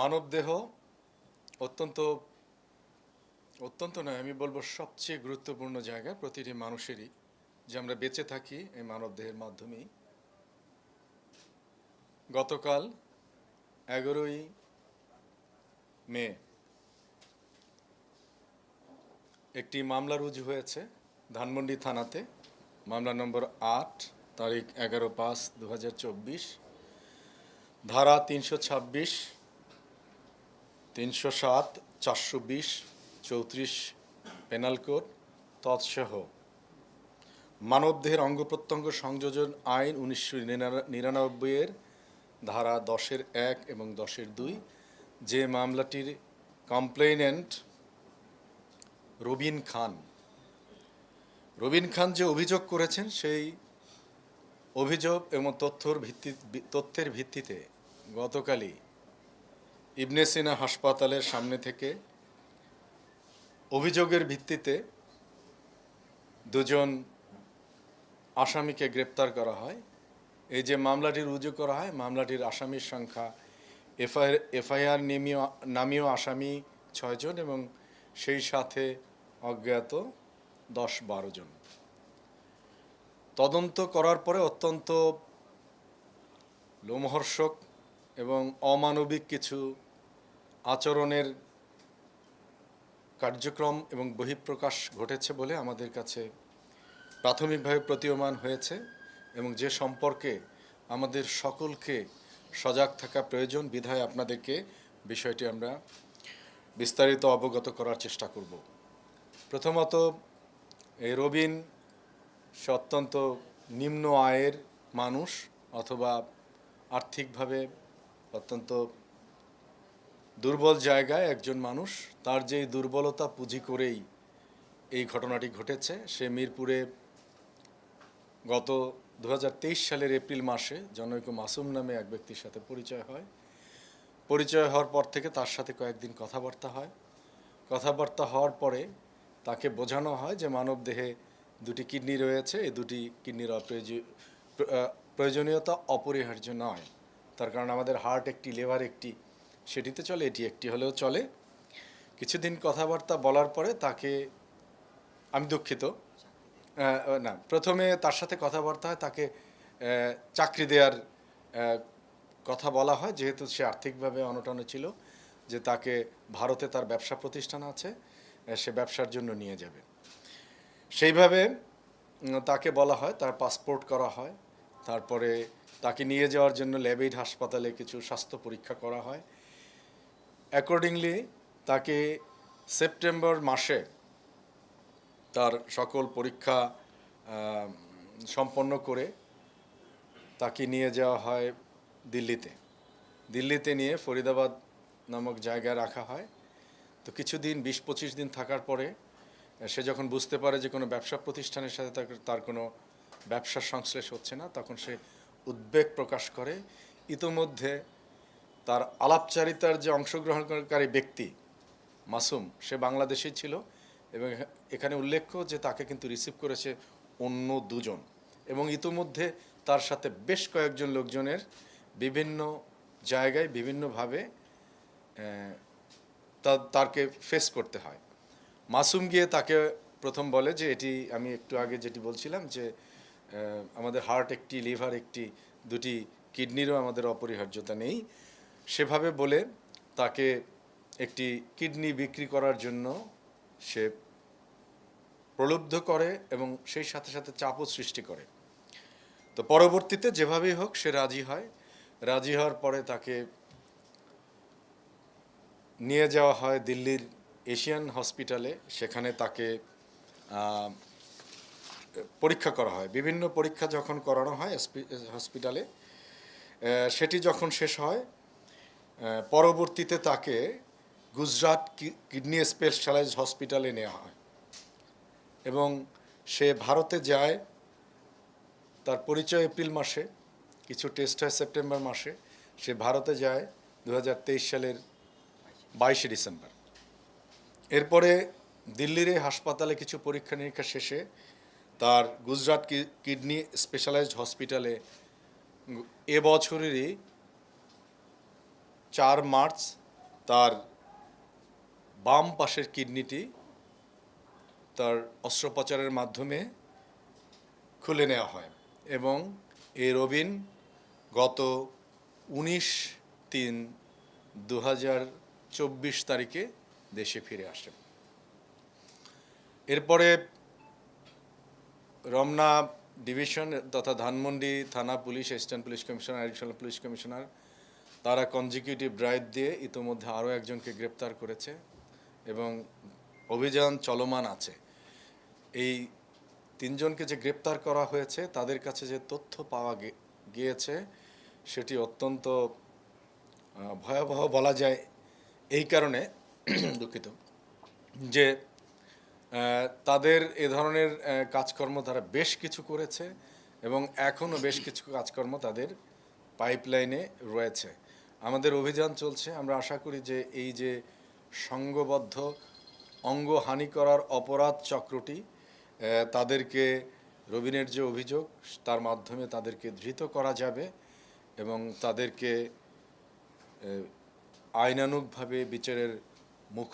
মানবদেহ অত্যন্ত অত্যন্ত নয়, আমি বলব সবচেয়ে গুরুত্বপূর্ণ জায়গা প্রতিটি মানুষেরই, যে আমরা বেঁচে থাকি এই মানবদেহের মাধ্যমেই। গতকাল এগারোই মে একটি মামলা রুজু হয়েছে ধানমন্ডি থানাতে, মামলা নম্বর আট, তারিখ এগারো পাঁচ দু ধারা তিনশো ছাব্বিশ তিনশো সাত, চারশো বিশ, চৌত্রিশ পেনাল কোড, তৎসহ। মানবদেহের অঙ্গ প্রত্যঙ্গ সংযোজন আইন উনিশশো নিরানব্বইয়ের ধারা দশের এক এবং দশের দুই। যে মামলাটির কমপ্লেনেন্ট রবিন খান। রবিন খান যে অভিযোগ করেছেন, সেই অভিযোগ এবং তথ্যর ভিত্তি তথ্যের ভিত্তিতে গতকালই ইবনে সিনা হাসপাতালের সামনে থেকে অভিযোগের ভিত্তিতে দুজন আসামিকে গ্রেপ্তার করা হয়। এই যে মামলাটি রুজু করা হয়, মামলাটির আসামির সংখ্যা এফআইআর এফআইআর নেমীয় নামীয় আসামি ছয়জন এবং সেই সাথে অজ্ঞাত দশ বারো জন। তদন্ত করার পরে অত্যন্ত লোমহর্ষক এবং অমানবিক কিছু আচরণের কার্যক্রম এবং বহিঃপ্রকাশ ঘটেছে বলে আমাদের কাছে প্রাথমিকভাবে প্রতীয়মান হয়েছে এবং যে সম্পর্কে আমাদের সকলকে সজাগ থাকা প্রয়োজন বিধায় আপনাদেরকে বিষয়টি আমরা বিস্তারিত অবগত করার চেষ্টা করব। প্রথমত, এই রবিন সে অত্যন্ত নিম্ন আয়ের মানুষ অথবা আর্থিকভাবে অত্যন্ত দুর্বল জায়গায় একজন মানুষ তার যেই দুর্বলতা পুঁজি করেই এই ঘটনাটি ঘটেছে, সে মিরপুরে গত দুহাজার তেইশ সালের এপ্রিল মাসে জনৈক মাসুম নামে এক ব্যক্তির সাথে পরিচয় হয়। পরিচয় হওয়ার পর থেকে তার সাথে কয়েকদিন কথাবার্তা হয়। কথাবার্তা হওয়ার পরে তাকে বোঝানো হয় যে মানবদেহে দুটি কিডনি রয়েছে, এই দুটি কিডনির প্রয়োজনীয়তা অপরিহার্য নয়। তার কারণ আমাদের হার্ট একটি, লিভার একটি সেটিতে চলে, এটি একটি হলেও চলে। কিছুদিন কথাবার্তা বলার পরে তাকে আমি দুঃখিত। না, প্রথমে তার সাথে কথাবার্তা হয়, তাকে চাকরি দেওয়ার কথা বলা হয়, যেহেতু সে আর্থিকভাবে অনটনে ছিল, যে তাকে ভারতে তার ব্যবসা প্রতিষ্ঠান আছে সে ব্যবসার জন্য নিয়ে যাবে। সেইভাবে তাকে বলা হয়, তার পাসপোর্ট করা হয়, তারপরে তাকে নিয়ে যাওয়ার জন্য ল্যাবেইড হাসপাতালে কিছু স্বাস্থ্য পরীক্ষা করা হয় অ্যাকর্ডিংলি তাকে সেপ্টেম্বর মাসে তার সকল পরীক্ষা সম্পন্ন করে তাকে নিয়ে যাওয়া হয় দিল্লিতে। দিল্লিতে নিয়ে ফরিদাবাদ নামক জায়গায় রাখা হয়। তো কিছুদিন, বিশ পঁচিশ দিন থাকার পরে সে যখন বুঝতে পারে যে কোনো ব্যবসা প্রতিষ্ঠানের সাথে তার কোনো ব্যবসার সংশ্লেষ হচ্ছে না, তখন সে উদ্বেগ প্রকাশ করে। ইতোমধ্যে তার আলাপচারিতার যে অংশগ্রহণকারী ব্যক্তি মাসুম, সে বাংলাদেশেই ছিল এবং এখানে উল্লেখ্য যে তাকে কিন্তু রিসিভ করেছে অন্য দুজন এবং ইতোমধ্যে তার সাথে বেশ কয়েকজন লোকজনের বিভিন্ন জায়গায় বিভিন্নভাবে তারকে ফেস করতে হয়। মাসুম গিয়ে তাকে প্রথম বলে যে, এটি আমি একটু আগে যেটি বলছিলাম যে আমাদের হার্ট একটি লিভার একটি, দুটি কিডনিরও আমাদের অপরিহার্যতা নেই। সেভাবে বলে তাকে একটি কিডনি বিক্রি করার জন্য সে প্রলুব্ধ করে এবং সেই সাথে সাথে চাপও সৃষ্টি করে। তো পরবর্তীতে যেভাবেই হোক সে রাজি হয়। রাজি হওয়ার পরে তাকে নিয়ে যাওয়া হয় দিল্লির এশিয়ান হসপিটালে। সেখানে তাকে পরীক্ষা করা হয়। বিভিন্ন পরীক্ষা যখন করানো হয় হসপিটালে সেটি যখন শেষ হয় পরবর্তীতে তাকে গুজরাট কিডনি স্পেশালাইজ হসপিটালে নেওয়া হয়। এবং সে ভারতে যায়, তার পরিচয় এপ্রিল মাসে, কিছু টেস্ট হয় সেপ্টেম্বর মাসে, সে ভারতে যায় দু হাজার তেইশ সালের বাইশে ডিসেম্বর। এরপরে দিল্লির হাসপাতালে কিছু পরীক্ষা নিরীক্ষা শেষে তার গুজরাট কিডনি স্পেশালাইজড হসপিটালে এ বছরেরই চার মার্চ তার বাম পাশের কিডনিটি তার অস্ত্রোপচারের মাধ্যমে খুলে নেওয়া হয় এবং এই রবিন গত উনিশ তিন দু চব্বিশ তারিখে দেশে ফিরে আসেন। এরপরে রমনা ডিভিশন তথা ধানমন্ডি থানা police assistant police commissioner additional police commissioner তারা কনজিকিউটিভ ড্রাইভ দিয়ে ইতোমধ্যে আরও একজনকে গ্রেপ্তার করেছে এবং অভিযান চলমান আছে। এই তিনজনকে যে গ্রেপ্তার করা হয়েছে, তাদের কাছে যে তথ্য পাওয়া গিয়েছে, সেটি অত্যন্ত ভয়াবহ বলা যায় এই কারণে দুঃখিত। যে তাদের এ ধরনের কাজকর্ম তারা বেশ কিছু করেছে এবং এখনও বেশ কিছু কাজকর্ম তাদের পাইপলাইনে রয়েছে। আমাদের অভিযান চলছে। আমরা আশা করি যে এই যে সংঘবদ্ধ অঙ্গহানি করার অপরাধ চক্রটি তাদেরকে রবিনের যে অভিযোগ, তার মাধ্যমে তাদেরকে ধৃত করা যাবে এবং তাদেরকে আইনানুগভাবে বিচারের মুখ